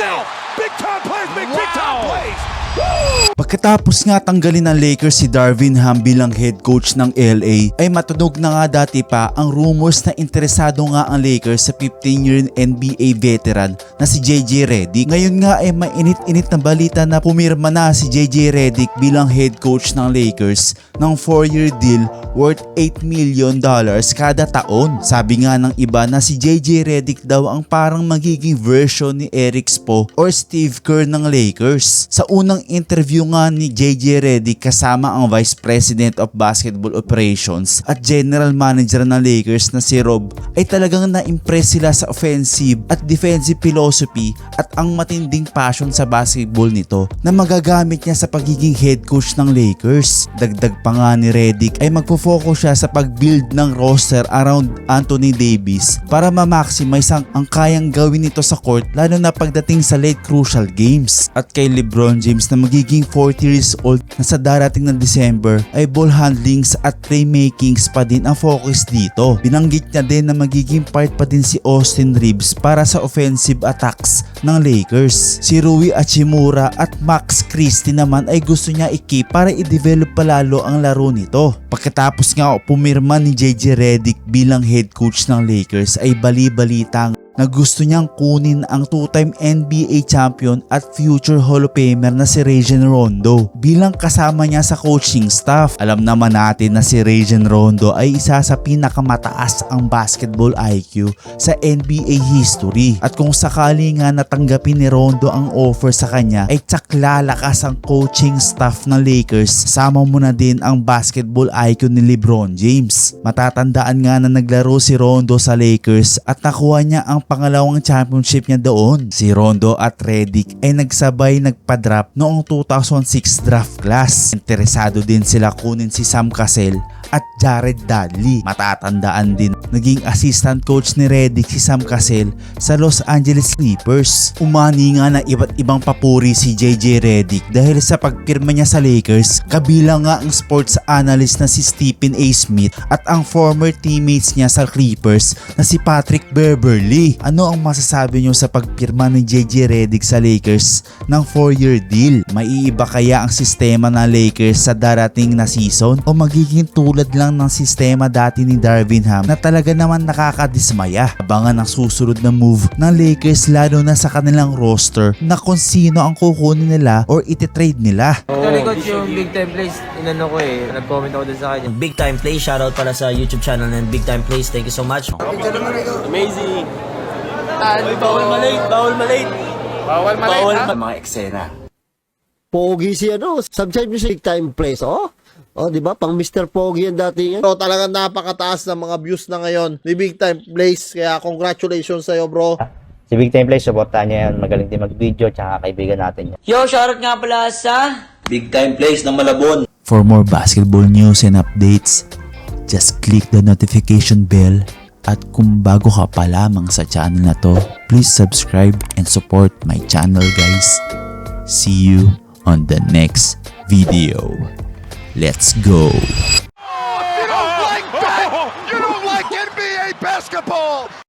himself. Pagkatapos nga tanggalin ng Lakers si Darvin Ham bilang head coach ng LA ay matunog na nga dati pa ang rumors na interesado nga ang Lakers sa 15-year NBA veteran na si JJ Redick. Ngayon nga ay mainit-init na balita na pumirma na si JJ Redick bilang head coach ng Lakers ng 4-year deal worth 8 million dollars kada taon. Sabi nga ng iba na si JJ Redick daw ang parang magiging version ni Eric Spo or Steve Kerr ng Lakers. Sa unang interview nga ni JJ Redick kasama ang Vice President of Basketball Operations at General Manager ng Lakers na si Rob ay talagang na-impress sila sa offensive at defensive philosophy at ang matinding passion sa basketball nito na magagamit niya sa pagiging head coach ng Lakers. Dagdag pa nga ni Redick ay magpo-focus siya sa pag-build ng roster around Anthony Davis para ma-maximize ang, ang kayang gawin nito sa court lalo na pagdating sa late crucial games. At kay LeBron James na magiging 40 years old na sa darating ng December ay ball handlings at playmakings pa din ang focus dito. Binanggit niya din na magiging part pa din si Austin Reeves para sa offensive attacks ng Lakers. Si Rui Hachimura at Max Christie naman ay gusto niya i-keep para i-develop palalo ang laro nito. Pagkatapos nga pumirma ni JJ Redick bilang head coach ng Lakers ay bali-balitang na gusto niyang kunin ang two-time NBA champion at future Hall of Famer na si Rajon Rondo bilang kasama niya sa coaching staff. Alam naman natin na si Rajon Rondo ay isa sa pinakamataas ang basketball IQ sa NBA history. At kung sakali nga natanggapin ni Rondo ang offer sa kanya ay tsak lalakas ang coaching staff ng Lakers. Sama mo na din ang basketball IQ ni LeBron James. Matatandaan nga na naglaro si Rondo sa Lakers at nakuha niya ang pangalawang championship niya doon. Si Rondo at Redick ay nagsabay nagpa-draft noong 2006 draft class. Interesado din sila kunin si Sam Cassell at Jared Dudley. Matatandaan din, naging assistant coach ni Redick si Sam Cassell sa Los Angeles Clippers. Umani nga na iba't ibang papuri si JJ Redick dahil sa pagpirma niya sa Lakers, kabilang nga ang sports analyst na si Stephen A. Smith at ang former teammates niya sa Clippers na si Patrick Beverly. Ano ang masasabi niyo sa pagpirma ni JJ Redick sa Lakers ng 4-year deal? Maiiba kaya ang sistema ng Lakers sa darating na season o magiging tulad lang ng sistema dati ni Darvin Ham na talaga naman nakakadismaya. Abangan ang susunod na move ng Lakers lalo na sa kanilang roster na kung sino ang kukunin nila or ititrade nila. Actually, coach, yung big time plays, inano ko eh. Nag-comment ako dun sa kanya. Big Time Play, shoutout pala sa YouTube channel ng Big Time Plays. Thank you so much. Amazing! bawal malate, bawal malate. Bawal Bawal Mga eksena. Pogi si ano, subscribe niyo sa Big Time Place, oh. Oh, di ba? Pang Mr. Pogi yan dati yan. Bro, talagang napakataas ng mga views na ngayon ni Big Time Blaze. Kaya congratulations sa'yo, bro. Si Big Time Play, supportahan niya yan. Magaling din mag-video, tsaka kaibigan natin yan. Yo, shoutout nga pala sa... Big Time Plays ng Malabon. For more basketball news and updates, just click the notification bell at kung bago ka pa lamang sa channel na to, please subscribe and support my channel guys. See you on the next video. Let's go!